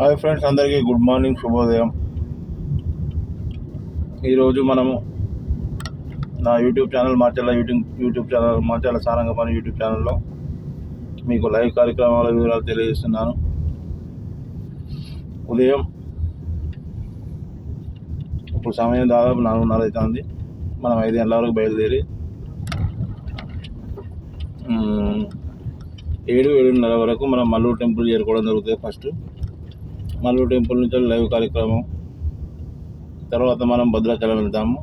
Hi friends అందరికీ good morning శుభోదయం. ఈరోజు మనము నా యూట్యూబ్ ఛానల్ మార్చాల యూట్యూబ్ యూట్యూబ్ ఛానల్ మార్చాల పని యూట్యూబ్ ఛానల్లో మీకు లైవ్ కార్యక్రమాల వివరాలు తెలియజేస్తున్నాను. ఉదయం ఇప్పుడు సమయం దాదాపు నాలుగున్నర అవుతుంది. మనం ఐదు గంటల వరకు బయలుదేరి ఏడు ఏడున్నర వరకు మనం మల్లూరు టెంపుల్ చేరుకోవడం జరుగుతుంది ఫస్ట్. మల్లూరు టెంపుల్ నుంచి లైవ్ కార్యక్రమం. తర్వాత మనం భద్రాచలం వెళ్తాము.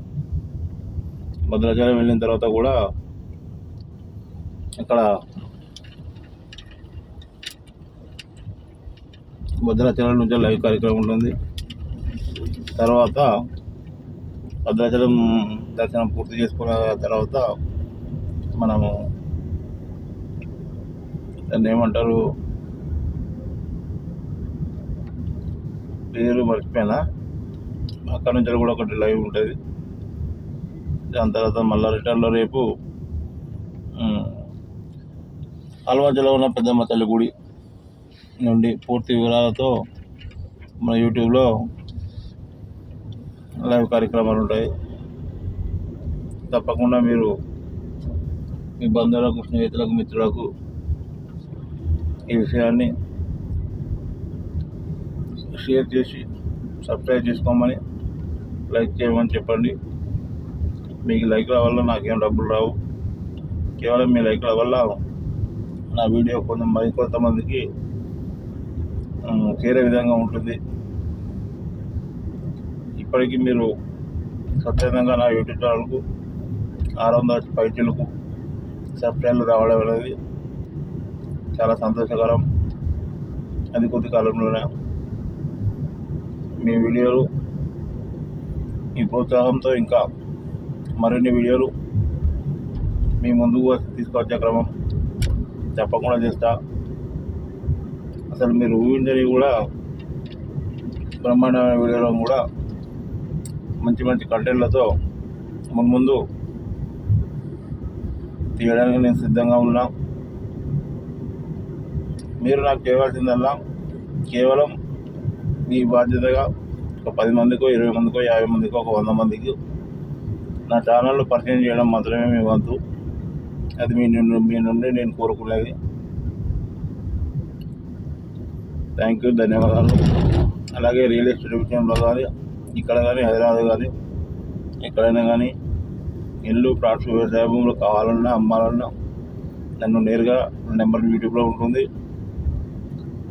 భద్రాచలం వెళ్ళిన తర్వాత కూడా అక్కడ భద్రాచలం నుంచి లైవ్ కార్యక్రమం ఉంటుంది. తర్వాత భద్రాచలం దర్శనం పూర్తి చేసుకున్న తర్వాత మనము దాన్ని ఏమంటారు? పేరు మర్చిపోయినా. అక్కడ నుంచి కూడా ఒకటి లైవ్ ఉంటుంది. దాని తర్వాత మళ్ళీ రిటర్న్లో రేపు అలవాజలో ఉన్న పెద్దమ్మ తల్లి గుడి నుండి పూర్తి వివరాలతో మన యూట్యూబ్లో లైవ్ కార్యక్రమాలు ఉంటాయి. తప్పకుండా మీరు మీ బంధువులకు స్నేహితులకు మిత్రులకు ఈ విషయాన్ని షేర్ చేసి సబ్స్క్రైబ్ చేసుకోమని లైక్ చేయమని చెప్పండి. మీకు లైక్ల వల్ల నాకేం డబ్బులు రావు. కేవలం మీ లైక్ల వల్ల నా వీడియో కొంత మరి కొంతమందికి చేరే విధంగా ఉంటుంది. ఇప్పటికీ మీరు స్వచ్ఛందంగా నా యూట్యూబ్ ఛానల్కు ఆరు వందల పైచీలకు సబ్స్క్రైబ్లు రావడం అనేది చాలా సంతోషకరం. అది కొద్ది కాలంలోనే మీ వీడియోలు మీ ప్రోత్సాహంతో ఇంకా మరిన్ని వీడియోలు మీ ముందుకు తీసుకొచ్చే క్రమం తప్పకుండా చేస్తా. అసలు మీరు ఊహించని కూడా బ్రహ్మాండమైన వీడియోలో కూడా మంచి మంచి కంటెంట్లతో మున్ముందు తీయడానికి నేను సిద్ధంగా ఉన్నా. మీరు నాకు చేయవలసిందల్లా కేవలం మీ బాధ్యతగా ఒక పది మందికో ఇరవై మందికో యాభై మందికో ఒక వంద మందికి నా ఛానల్ పరిచయం చేయడం మాత్రమే మీ వంతు. అది మీ నుండి మీ నుండి నేను కోరుకునేది. థ్యాంక్ యూ ధన్యవాదాలు. అలాగే రియల్ ఎస్టేట్ విషయంలో కానీ ఇక్కడ కానీ హైదరాబాద్ కానీ ఎక్కడైనా కానీ ఇల్లు ప్లాట్స్ వ్యవసాయ భూములు కావాలన్నా అమ్మాలన్నా నన్ను నేరుగా నెంబర్ యూట్యూబ్లో ఉంటుంది.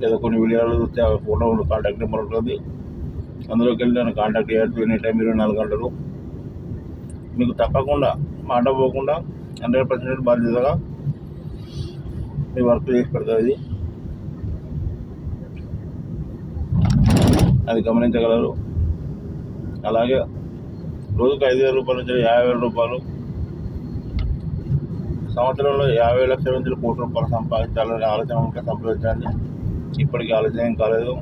లేదా కొన్ని వీడియోలు చూస్తే ఆ ఫోటో కాంటాక్ట్ నెంబర్ ఉంటుంది. అందులోకి వెళ్ళి నన్ను కాంటాక్ట్ చేయొచ్చు ఎనీ టైం ఇరవై నాలుగు గంటలు. మీకు తప్పకుండా మాట పోకుండా హండ్రెడ్ పర్సెంట్ బాధ్యతగా మీ వర్క్ చేసి పెడుతుంది అది గమనించగలరు. అలాగే రోజుకు ఐదు వేల రూపాయల నుంచి యాభై వేల రూపాయలు సంవత్సరంలో యాభై లక్షల నుంచి కోటి రూపాయలు సంపాదించాలనే ఆలోచన ఉంటే సంపాదించండి. ఇప్పటికీ ఆలస్యం కాలేదు.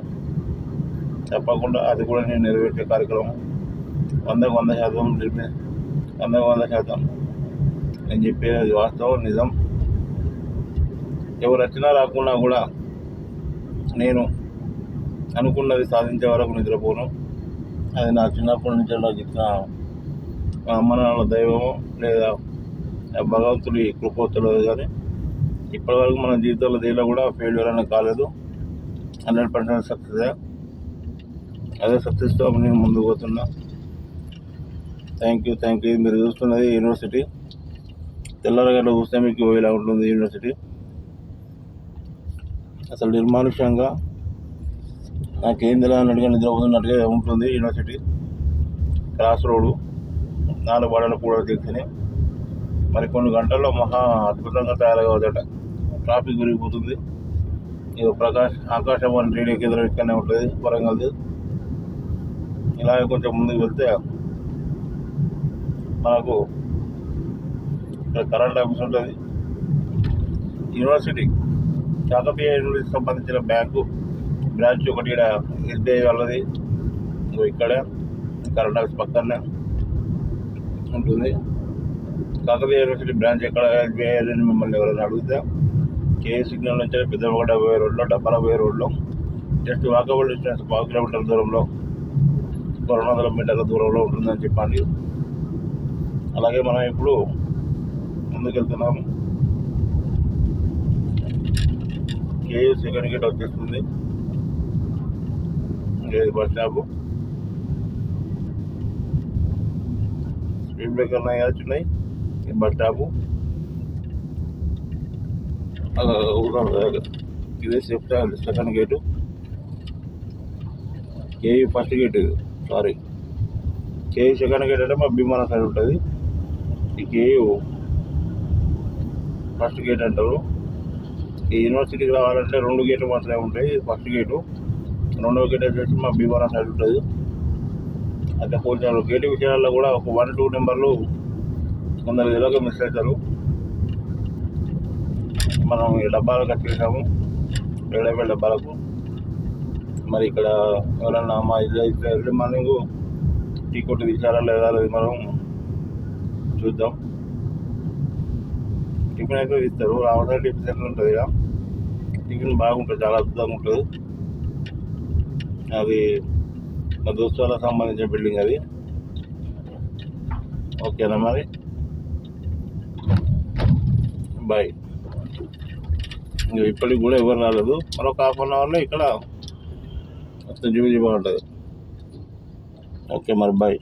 తప్పకుండా అది కూడా నేను నెరవేర్చే కార్యక్రమం. వందకు వంద శాతం నిర్మి వందకు వంద శాతం నేను చెప్పేది అది వాస్తవం నిజం. ఎవరు వచ్చినా రాకుండా కూడా నేను అనుకున్నది సాధించే వరకు నిద్రపోను. అది నా చిన్నప్పటి నుంచి నాకు ఇచ్చిన మా అమ్మ నాన్న దైవము లేదా భగవంతుడి కృప కానీ ఇప్పటివరకు మన జీవితంలో దేనిలో కూడా ఫెయిల్యూర్ అనేది కాలేదు. Hundred percent success. అదే సక్సెస్తో నేను ముందుకు పోతున్నా. థ్యాంక్ యూ థ్యాంక్ యూ మీరు చూస్తున్నది యూనివర్సిటీ. తెల్లరగడ్డ చూస్తే మీకు ఇలా ఉంటుంది యూనివర్సిటీ. అసలు నిర్మానుష్యంగా నాకేం తెలియదు అడిగిన నిద్రపోతున్నట్టుగా ఉంటుంది యూనివర్సిటీ. క్రాస్ రోడ్డు నాలుగు పడల కూడా దిక్కుని మరి కొన్ని గంటల్లో మహా అద్భుతంగా తయారవద్దట ట్రాఫిక్ పెరిగిపోతుంది ఇక ప్రకాష్ ఆకాశవాణి రేడియో కేంద్రం ఇక్కడనే ఉంటుంది వరంగల్ది. ఇలాగే కొంచెం ముందుకు వెళ్తే మనకు ఇక్కడ కరెంట్ ఆఫీస్ ఉంటుంది. యూనివర్సిటీ కాకతీయ యూనివర్సిటీ సంబంధించిన బ్యాంకు బ్రాంచ్ ఒకటి ఇక్కడ ఎస్బీఐ వాళ్ళది. ఇక్కడే కరెంట్ ఆఫీస్ పక్కనే ఉంటుంది. కాకతీయ యూనివర్సిటీ బ్రాంచ్ ఎక్కడ ఎస్బీఐ అని మిమ్మల్ని ఎవరైనా అడిగితే కేఏ సిగ్నల్ నుంచి పెద్దమొక డెబ్బై రోడ్లో డబ్బాల పోయే రోడ్లో జస్ట్ వాకబుల్ డిస్టెన్స్ పావు కిలోమీటర్ల దూరంలో రెండు వందల మీటర్ల దూరంలో ఉంటుందని చెప్పండి అలాగే మనం ఇప్పుడు ముందుకెళ్తున్నాము. కేయూ సెకండ్ గేట్ వచ్చేస్తుంది. ఇది బస్ స్టాప్. స్పీడ్ బ్రేకర్ ఉన్నాయి కదా చిన్నవి. Bus stop. అలా ఊరం second gate. KU first gate ఇది సారీ కేయూ సెకండ్ గేట్ అంటే మా భీమాన సైడ్ ఉంటుంది. ఈ కేయూ ఫస్ట్ గేట్ అంటారు. ఈ యూనివర్సిటీకి రావాలంటే రెండు గేట్లు మాత్రమే ఉంటాయి. ఫస్ట్ గేటు రెండవ గేట్ వచ్చేసి మా భీమాన సైడ్ ఉంటుంది. అయితే కొంచెం గేట్ విషయాల్లో కూడా ఒక వన్ టూ నెంబర్లు కొందరు ఇలాగ మిస్ అవుతారు మనం ఈ డబ్బాలు కట్టేసాము ఏడేపల్లి డబ్బాలకు. మరి ఇక్కడ ఎవరన్నా మా ఇల్లు అయితే ఎర్లీ మార్నింగ్ టీ కొట్టు తీసారా లేదా అది మనం చూద్దాం. టిఫిన్ అయితే ఇస్తారు రావడానికి టిఫిన్ సెంటర్ ఉంటుంది ఇక. టిఫిన్ బాగుంటుంది చాలా అద్భుతంగా ఉంటుంది. అది మా దోస్తు వాళ్ళకి సంబంధించిన బిల్డింగ్ అది. ఓకేనా మరి? బాయ్. ఇంకా ఇప్పటికి కూడా ఎవరు రాలేదు. మరొక హాఫ్ అన్ అవర్లో ఇక్కడ మొత్తం చూపించి బాగుంటుంది ఓకే మరి బాయ్